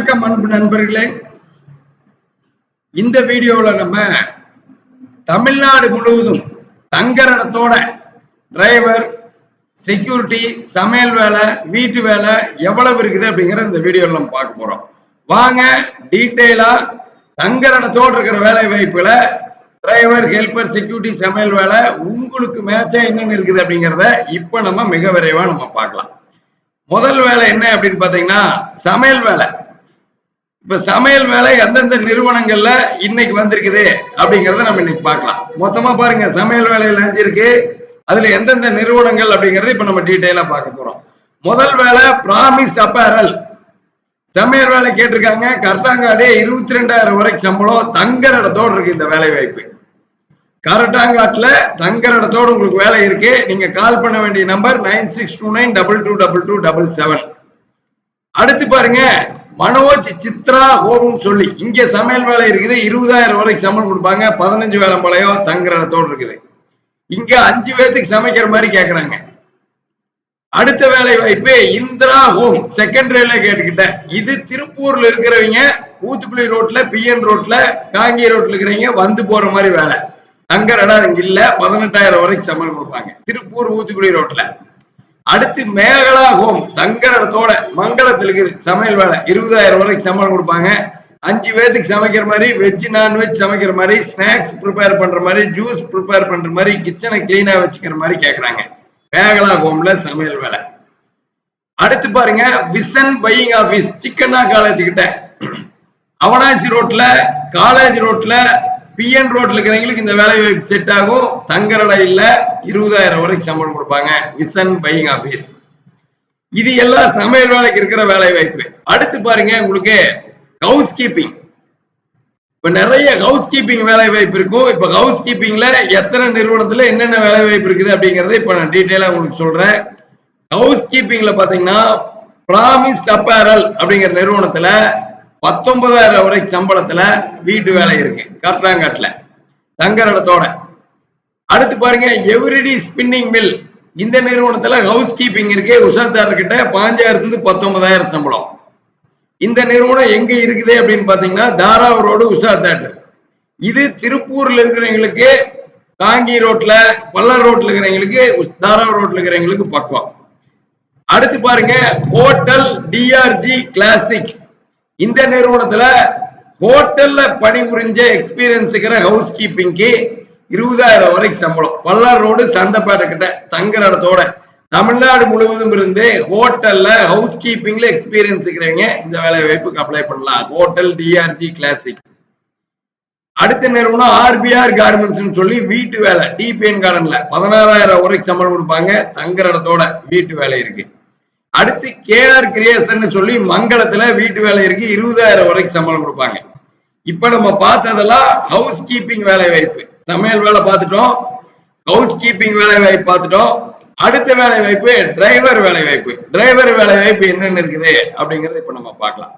வணக்கம் அன்பு நண்பர்களே. இந்த வீடியோவில் நம்ம தமிழ்நாடு முழுவதும் தங்கரடத்தோட டிரைவர் செக்யூரிட்டி சமையல் வேலை வீட்டு வேலை எவ்வளவு இருக்குது அப்படிங்கிற இந்த வீடியோவில் நம்ம பார்க்க போறோம். வாங்க டீட்டெயிலா தங்கரடத்தோடு இருக்கிற வேலை வாய்ப்புல டிரைவர் ஹெல்பர் செக்யூரிட்டி சமையல் வேலை உங்களுக்கு மேட்சா என்னென்ன இருக்குது அப்படிங்கிறத இப்போ நம்ம மிக விரைவா நம்ம பார்க்கலாம். முதல் வேலை என்ன அப்படின்னு பாத்தீங்கன்னா சமையல் வேலை. இப்ப சமையல் வேலை எந்தெந்த நிறுவனங்கள்ல இன்னைக்கு வந்திருக்குது அப்படிங்கறத நம்ம இன்னைக்கு பார்க்கலாம். மொத்தமா பாருங்க சமையல் வேலையில் அஞ்சிருக்கு அதுல எந்தெந்த நிறுவனங்கள் அப்படிங்கறத இப்ப நம்ம டீட்டெயிலா பார்க்க போறோம். முதல் வேலை பிராமிஸ் அப்பேரல் சமையல் வேலை கேட்டிருக்காங்க. கரெக்டாங்காடே இருபத்தி ரெண்டாயிரம் வரைக்கும் சம்பளம் தங்குற இடத்தோடு இருக்கு இந்த வேலை வாய்ப்பு. கரட்டாங்காட்டில் தங்குற இடத்தோடு உங்களுக்கு வேலை இருக்கு. நீங்க கால் பண்ண வேண்டிய number nine six two nine double two double two double seven. அடுத்து பாருங்க மனோஜ் சித்ரா ஹோம் சொல்லி இங்க சமையல் வேலை இருக்குது இருபதாயிரம் வரைக்கும் சம்பளம் கொடுப்பாங்க பதினஞ்சு வேலை மலையோ தங்குற இடத்தோடு இருக்குது. இங்க அஞ்சு பேர்த்துக்கு சமைக்கிற மாதிரி கேக்குறாங்க. அடுத்த வேலை வாய்ப்பு இந்திரா ஹோம் செகண்டரியில கேட்டுக்கிட்டேன் இது திருப்பூர்ல இருக்கிறவங்க ஊத்துக்குழி ரோட்ல பிஎன் ரோட்ல காங்கி ரோட்ல இருக்கிறவங்க வந்து போற மாதிரி வேலை. தங்குற இடம் இல்ல பதினெட்டாயிரம் வரைக்கும் சம்பளம் கொடுப்பாங்க. திருப்பூர் ஊத்துக்குடி ரோட்ல. அடுத்து மேகலா ஹோம் தங்குற இடத்தோட மங்களத்தில் இருக்குது சமையல் வேலை. இருபதாயிரம் வரைக்கும் சம்பளம் கொடுப்பாங்க. அஞ்சு பேத்துக்கு சமைக்கிற மாதிரி வெஜ் நான்வெஜ் சமைக்கிற மாதிரி ஸ்நாக்ஸ் ப்ரிப்பேர் பண்ற மாதிரி ஜூஸ் ப்ரிப்பேர் பண்ற மாதிரி கிச்சனை கிளீனா வச்சுக்கிற மாதிரி கேட்கறாங்க மேகலா ஹோம்ல சமையல் வேலை. அடுத்து பாருங்க விசன் பையிங் ஆபீஸ் சிக்கன்னா காலேஜ் கிட்ட. அவனாசி ரோட்ல காலேஜ் ரோட்ல பிஎன் ரோட்ல இருக்கிறவங்களுக்கு இந்த வேலை வாய்ப்பு செட் ஆகும். தங்கரடை இல்ல இருபதாயிரம் வரைக்கும் சம்பளம் கொடுப்பாங்க. விசன் பையிங் ஆபீஸ் இது எல்லாம் சமையல் வேலைக்கு இருக்கிற வேலை வாய்ப்பு. அடுத்து பாருங்க உங்களுக்கு ஹவுஸ் கீப்பிங் இப்ப நிறைய ஹவுஸ் கீப்பிங் வேலை வாய்ப்பு இருக்கும். இப்ப ஹவுஸ் கீப்பிங்ல எத்தனை நிறுவனத்துல என்னென்ன வேலை வாய்ப்பு இருக்குது அப்படிங்கறத இப்ப நான் டீட்டெயிலா உங்களுக்கு சொல்றேன். ஹவுஸ் கீப்பிங்ல பாத்தீங்கன்னா பிராமிஸ் அப்பேரல் அப்படிங்கிற நிறுவனத்துல பத்தொன்பதாயிரம் வரைக்கும் சம்பளத்துல வீட்டு வேலை இருக்கு கர்த்தாங்காட்டுல தங்குற இடத்தோட. அடுத்து பாருங்க எவ்ரிடி ஸ்பின்னிங் மில் இந்த நிறுவனத்துல ஹவுஸ் கீப்பிங் இருக்கு உஷாத்தார் கிட்ட பாஞ்சாயிரத்துல இருந்து பத்தொன்பதாயிரம் சம்பளம். இந்த நிறுவனம் எங்க இருக்குது அப்படின்னு பாத்தீங்கன்னா தாராவ் ரோடு உஷாத்தாட்டு இது திருப்பூர்ல இருக்கிறவங்களுக்கு காங்கி ரோட்ல பல்லர் ரோட்ல இருக்கிறவங்களுக்கு தாராவ் ரோட்ல இருக்கிறவங்களுக்கு பக்கம் அடுத்து பாருங்க ஹோட்டல் டிஆர்ஜி கிளாசிக் இந்த நிறுவனத்துல ஹோட்டல்ல பணிபுரிஞ்ச எக்ஸ்பீரியன்ஸ் இருக்கிற ஹவுஸ் கீப்பிங்க்கு இருபதாயிரம் வரைக்கும் சம்பளம். பல்லார் ரோடு சந்தப்பேட்டை கிட்ட தங்குற இடத்தோட. தமிழ்நாடு முழுவதும் இருந்து ஹோட்டல்ல ஹவுஸ் கீப்பிங்ல எக்ஸ்பீரியன்ஸ் இருக்கிறவங்க இந்த வேலை வாய்ப்புக்கு அப்ளை பண்ணலாம். ஹோட்டல் டிஆர்ஜி கிளாசிக் அடுத்த நிறுவனம் ஆர்பிஆர் கார்மெண்ட்ஸ் சொல்லி வீட்டு வேலை டிபிஎன் கார்டன்ல பதினாறாயிரம் வரைக்கும் சம்பளம் கொடுப்பாங்க. தங்குற இடத்தோட வீட்டு வேலை இருக்கு. அடுத்து கேஆர் கிரியேஷன் சொல்லி மங்களத்துல வீட்டு வேலை இருக்கு. இருபதாயிரம் வரைக்கும் சம்பளம் கொடுப்பாங்க. இப்ப நம்ம பார்த்ததெல்லாம் ஹவுஸ் கீப்பிங் வேலை வாய்ப்பு. சமையல் வேலை பார்த்துட்டோம். ஹவுஸ் கீப்பிங் வேலை வாய்ப்பு பார்த்துட்டோம். அடுத்த வேலை வாய்ப்பு டிரைவர் வேலை வாய்ப்பு. டிரைவர் வேலை வாய்ப்பு என்னென்ன இருக்குது அப்படிங்கறத இப்ப நம்ம பார்க்கலாம்.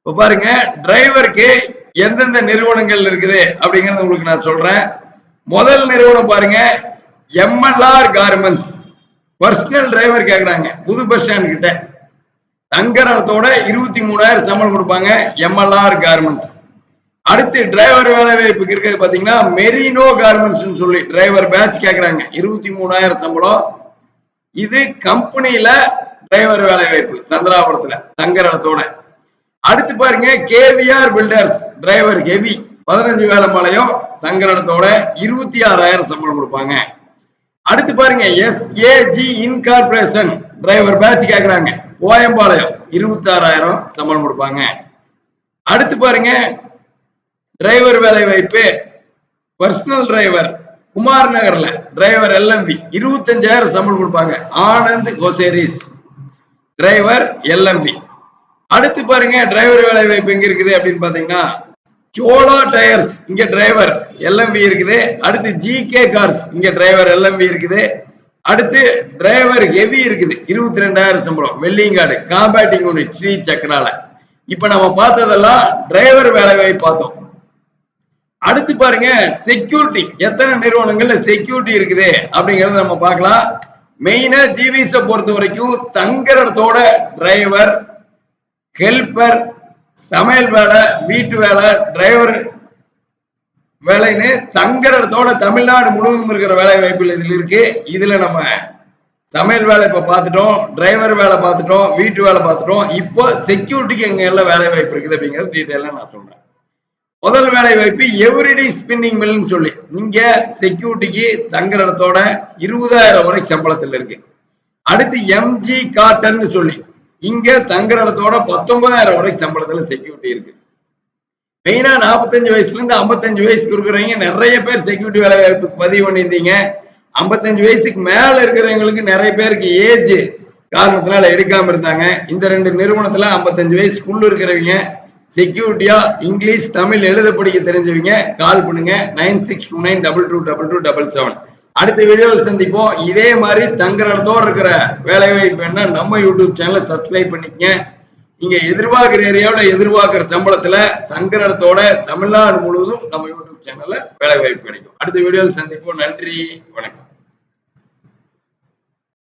இப்ப பாருங்க டிரைவருக்கு எந்தெந்த நிறுவனங்கள் இருக்குது அப்படிங்கறத உங்களுக்கு நான் சொல்றேன். முதல் நிறுவனம் பாருங்க எம்எல்ஆர் கார்மெண்ட்ஸ் பர்சனல் டிரைவர் கேக்குறாங்க. புது பஸ் ஸ்டாண்ட் கிட்ட. தங்கரத்தோட இருபத்தி மூணாயிரம் சம்பளம் கொடுப்பாங்க எம்எல்ஆர் கார்மெண்ட்ஸ் அடுத்து டிரைவர் வேலை வாய்ப்புக்கு இருக்கிறது பாத்தீங்கன்னா மெரினோ கார்மெண்ட்ஸ் சொல்லி டிரைவர் பேட்ச் கேக்குறாங்க. இருபத்தி மூணாயிரம் சம்பளம். இது கம்பெனியில டிரைவர் வேலை வாய்ப்பு சந்திராபுரத்துல தங்கரத்தோட அடுத்து பாருங்க கேவிஆர் பில்டர்ஸ் டிரைவர் ஹெவி பதினஞ்சு வேலை மலையும் தங்கரத்தோட இருபத்தி ஆறாயிரம் சம்பளம் கொடுப்பாங்க. அடுத்து பாருங்க எஸ்ஏஜி இன்கார்பரேஷன் டிரைவர் பேட்ச் கேக்குறாங்க. கோயம்பாளையம் இருபத்தி ஆறாயிரம் சம்பளம் கொடுப்பாங்க. அடுத்து பாருங்க டிரைவர் வேலை வாய்ப்பு பர்சனல் டிரைவர் குமார் நகர்ல டிரைவர் எல்எம்பி இருபத்தஞ்சாயிரம் சம்பளம் கொடுப்பாங்க. ஆனந்த் கோசேரிஸ் டிரைவர் எல்எம்பி அடுத்து பாருங்க டிரைவர் வேலை வாய்ப்பு எங்க இருக்குது அப்படின்னு பாத்தீங்கன்னா சோலா டயர்ஸ் இங்க டிரைவர் எல்எம்பி இருக்குது. அடுத்து ஜி கே கார்ஸ் இங்க டிரைவர் எல்எம்பி இருக்குது. அடுத்து டிரைவர் ஹெவி இருக்குது இருபத்தி ரெண்டாயிரம் சம்பளம். வெள்ளிங்காடு காம்பேட்டிங் யூனிட் ஸ்ரீ சக்கரால இப்ப நம்ம பார்த்ததெல்லாம் டிரைவர் வேலைவாய் பார்த்தோம். அடுத்து பாருங்க செக்யூரிட்டி எத்தனை நிறுவனங்கள்ல செக்யூரிட்டி இருக்குது அப்படிங்கறத நம்ம பார்க்கலாம். மெயினா ஜிவிஸ பொறுத்த வரைக்கும் தங்குற இடத்தோட டிரைவர் ஹெல்பர் சமையல் வேலை வீட்டு வேலை டிரைவர் வேலைன்னு தங்குறதோட இடத்தோட தமிழ்நாடு முழுவதும் இருக்கிற வேலை வாய்ப்புகள் இதில் இருக்கு. இதுல நம்ம சமையல் வேலை இப்ப பார்த்துட்டோம் டிரைவர் வேலை பார்த்துட்டோம் வீட்டு வேலை பார்த்துட்டோம். இப்போ செக்யூரிட்டிக்கு எங்க எல்லாம் வேலை வாய்ப்பு இருக்குது அப்படிங்கிறது டீட்டெயிலாக நான் சொல்றேன். முதல் வேலை வாய்ப்பு எவ்ரிடே ஸ்பின்னிங் மில்னு சொல்லி. நீங்க செக்யூரிட்டிக்கு தங்குற இடத்தோட இருபதாயிரம் வரைக்கும் சம்பளத்தில் இருக்கு. அடுத்து எம்ஜி காட்டன் சொல்லி. இங்க தங்குற இடத்தோட பத்தொன்பதாயிரம் வரைக்கும் சம்பளத்துல செக்யூரிட்டி இருக்கு. மெயினா நாற்பத்தஞ்சு வயசுல இருந்து ஐம்பத்தஞ்சு வயசுக்கு இருக்கிறவங்க நிறைய பேர் செக்யூரிட்டி வேலை வாய்ப்புக்கு பதிவு பண்ணியிருந்தீங்க. ஐம்பத்தஞ்சு வயசுக்கு மேல இருக்கிறவங்களுக்கு நிறைய பேருக்கு ஏஜ் காரணத்தினால எடுக்காம இருந்தாங்க. இந்த ரெண்டு நிறுவனத்துல ஐம்பத்தஞ்சு வயசுக்குள்ள இருக்கிறவங்க செக்யூரிட்டியா இங்கிலீஷ் தமிழ் எழுத படிக்க தெரிஞ்சவங்க கால் பண்ணுங்க. Nine six two nine double two double two double seven. அடுத்த வீடியோவில் சந்திப்போம். இதே மாதிரி தங்குற இடத்தோடு இருக்கிற வேலை வாய்ப்பு என்ன நம்ம யூடியூப் சேனலை சப்ஸ்கிரைப் பண்ணிக்கங்க. நீங்க எதிர்பார்க்கிற ஏரியாவில் எதிர்பார்க்கிற சம்பளத்துல தங்குற இடத்தோட தமிழ்நாடு முழுவதும் நம்ம யூடியூப் சேனல்ல வேலை வாய்ப்பு கிடைக்கும். அடுத்த வீடியோவில் சந்திப்போம். நன்றி. வணக்கம்.